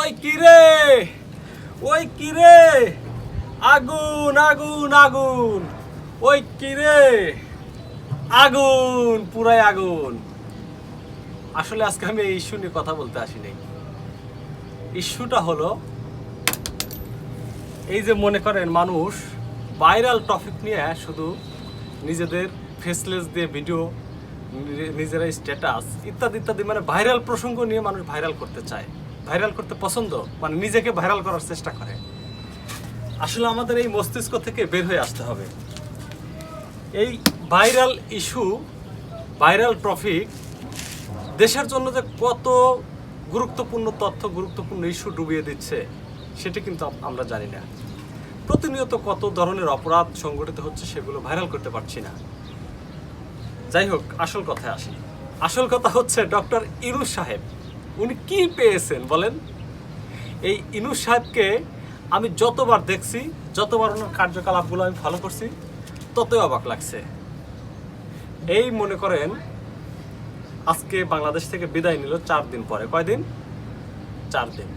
ওই কিরে ওই কিরে আগুন আগুন আগুন। ওই কিরে আগুন, পুরাই আগুন। আসলে আজকে আমি এই ইস্যু নিয়ে কথা বলতে আসিনি। ইস্যুটা হলো, এই যে মনে করেন মানুষ ভাইরাল টপিক নিয়ে শুধু নিজেদের ফেসলেস দিয়ে ভিডিও নিজেরা স্ট্যাটাস ইত্যাদি ইত্যাদি মানে ভাইরাল প্রসঙ্গ নিয়ে মানুষ ভাইরাল করতে চায়। ভাইরাল করতে পছন্দ? মানে নিজেকে ভাইরাল করার চেষ্টা করে। আসলে আমাদের এই মস্তিষ্ক থেকে বের হয়ে আসতে হবে। এই ভাইরাল ইস্যু, ভাইরাল টপিক দেশের জন্য যে কত গুরুত্বপূর্ণ তথ্য, গুরুত্বপূর্ণ ইস্যু ডুবিয়ে দিচ্ছে, সেটা কিন্তু আমরা জানি না। প্রতিনিয়ত কত ধরনের অপরাধ সংগঠিত হচ্ছে সেগুলো ভাইরাল করতে পারছি না। যাই হোক, আসল কথায় আসি। আসল কথা হচ্ছে ডক্টর ইনুস সাহেব উনি কি পেয়েছেন বলেন? এই ইনুস সাহেবকে আমি যতবার দেখছি, যতবার ওনার কার্যকলাপগুলো আমি ফলো করছি, ততই অবাক লাগছে। এই মনে করেন, আজকে বাংলাদেশ থেকে বিদায় নিল চার দিন পরে। কয়দিন চার দিন।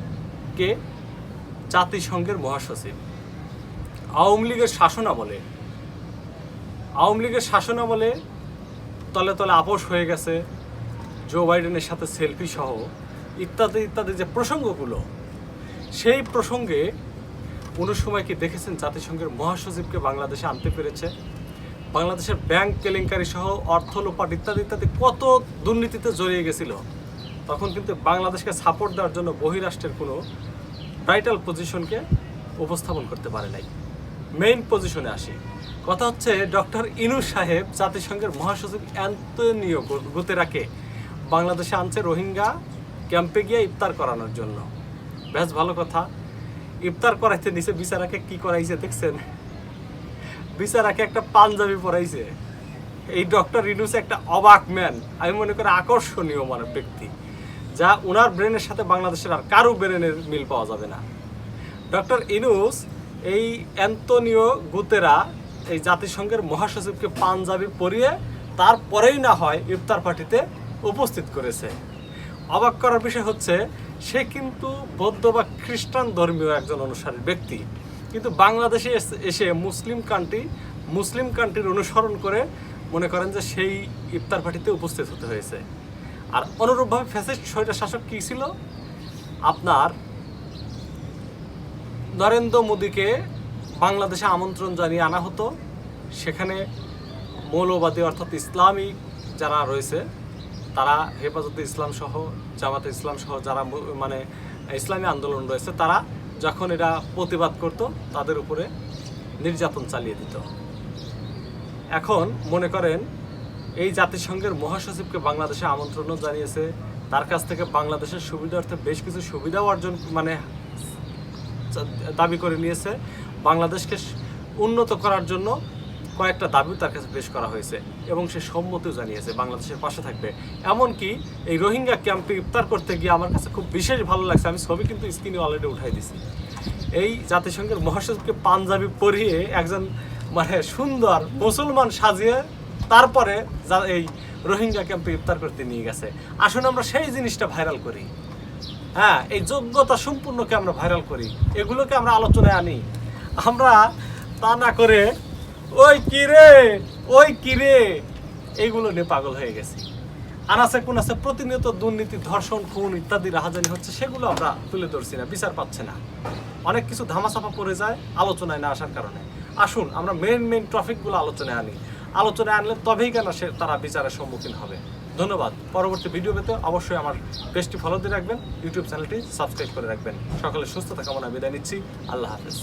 কে? জাতিসংঘের মহাসচিব। আওয়ামী লীগের শাসনামলে। আওয়ামী লীগের শাসনামলে তলে তলে আপোষ হয়ে গেছে। জো বাইডেনের সাথে সেলফি সহ ইত্যাদি ইত্যাদি যে প্রসঙ্গগুলো, সেই প্রসঙ্গে কোনো সময় কি দেখেছেন জাতিসংঘের মহাসচিবকে বাংলাদেশে আনতে পেরেছে? বাংলাদেশের ব্যাংক, কেলেঙ্কারি সহ অর্থ লোপাট ইত্যাদি ইত্যাদি কত দুর্নীতিতে জড়িয়ে গেছিল। তখন কিন্তু বাংলাদেশকে সাপোর্ট দেওয়ার জন্য বহিরাষ্ট্রের কোনো ভাইটাল পজিশনকে উপস্থাপন করতে পারে নাই। মেইন পজিশনে আসি। কথা হচ্ছে ডক্টর ইনু সাহেব জাতিসংঘের মহাসচিব অ্যান্তনিও গুতেরাকে বাংলাদেশে আনছে রোহিঙ্গা ক্যাম্পে গিয়ে ইফতার করানোর জন্য। বেশ ভালো কথা। ইফতার করাইতে নিচে বিচারাকে কি করাইছে দেখছেন? বিচারাকে একটা পাঞ্জাবি পরাইছে। এই ডক্টর ইনুস একটা অবাক ম্যান। আমি মনে করি আকর্ষণীয় মানে ব্যক্তি, যা ওনার ব্রেনের সাথে বাংলাদেশের আর কারও ব্রেনের মিল পাওয়া যাবে না। ডক্টর ইনুস এই অ্যান্তনিও গুতেরা এই জাতিসংঘের মহাসচিবকে পাঞ্জাবি পরিয়ে তারপরেই না হয় ইফতার পার্টিতে উপস্থিত করেছে। অবাক করার বিষয় হচ্ছে, সে কিন্তু বৌদ্ধ বা খ্রিস্টান ধর্মীয় একজন অনুসারী ব্যক্তি। কিন্তু বাংলাদেশে এস- মুসলিম কান্ট্রি, মুসলিম কান্ট্রির অনুসরণ করে মনে করেন যে সেই ইফতার পার্টিতে উপস্থিত হতে হয়েছে। আর অনুরূপভাবে ফ্যাসিস্ট, স্বৈরা শাসক কী ছিল? আপনার নরেন্দ্র মোদীকে বাংলাদেশে আমন্ত্রণ জানিয়ে আনা হতো। সেখানে মৌলবাদী অর্থাৎ ইসলামী যারা রয়েছে তারা হেফাজতে ইসলাম সহ, জামাতে ইসলাম সহ যারা মানে ইসলামী আন্দোলন রয়েছে, তারা যখন এরা প্রতিবাদ করত, তাদের উপরে নির্যাতন চালিয়ে দিত। এখন মনে করেন, এই জাতিসংঘের মহাসচিবকে বাংলাদেশে আমন্ত্রণও জানিয়েছে, তার কাছ থেকে বাংলাদেশের সুবিধার্থে বেশ কিছু সুবিধাও অর্জন মানে দাবি করে নিয়েছে। বাংলাদেশকে উন্নত করার জন্য কয়েকটা দাবি তার কাছে পেশ করা হয়েছে এবং সে সম্মতিও জানিয়েছে, বাংলাদেশের পাশে থাকবে। এমনকি এই রোহিঙ্গা ক্যাম্পে ইফতার করতে গিয়ে আমার কাছে খুব বিশেষ ভালো লাগছে। আমি ছবি কিন্তু স্ক্রিনে অলরেডি উঠাই দিছি। এই জাতিসংঘের মহাসচিবকে পাঞ্জাবি পরিয়ে একজন মানে সুন্দর মুসলমান সাজিয়ে তারপরে এই রোহিঙ্গা ক্যাম্পে ইফতার করতে নিয়ে গেছে। আসুন আমরা সেই জিনিসটা ভাইরাল করি। হ্যাঁ এই যোগ্যতা সম্পূর্ণকে আমরা ভাইরাল করি। এগুলোকে আমরা আলোচনায় আনি। আমরা তা না করে ওই কিরে ওই কিরে এইগুলো নিয়ে পাগল হয়ে গেছি। আনাসে কোন আছে প্রতিনিয়ত দুর্নীতি, ধর্ষণ, খুন ইত্যাদি রাহাজানি হচ্ছে, সেগুলো আমরা তুলে ধরছি না, বিচার পাচ্ছে না। অনেক কিছু ধামাচাপা পড়ে যায় আলোচনায় না আসার কারণে। আসুন, আমরা মেন মেন টপিকগুলো আলোচনায় আনি। আলোচনায় আনলে তবেই কেন সে তারা বিচারের সম্মুখীন হবে? ধন্যবাদ। পরবর্তী ভিডিও পেতে অবশ্যই আমার পেজটি ফলো দিয়ে রাখবেন ইউটিউব চ্যানেলটি সাবস্ক্রাইব করে রাখবেন। সকলে সুস্থতা কামনা বিদায় নিচ্ছি। আল্লাহ হাফেজ।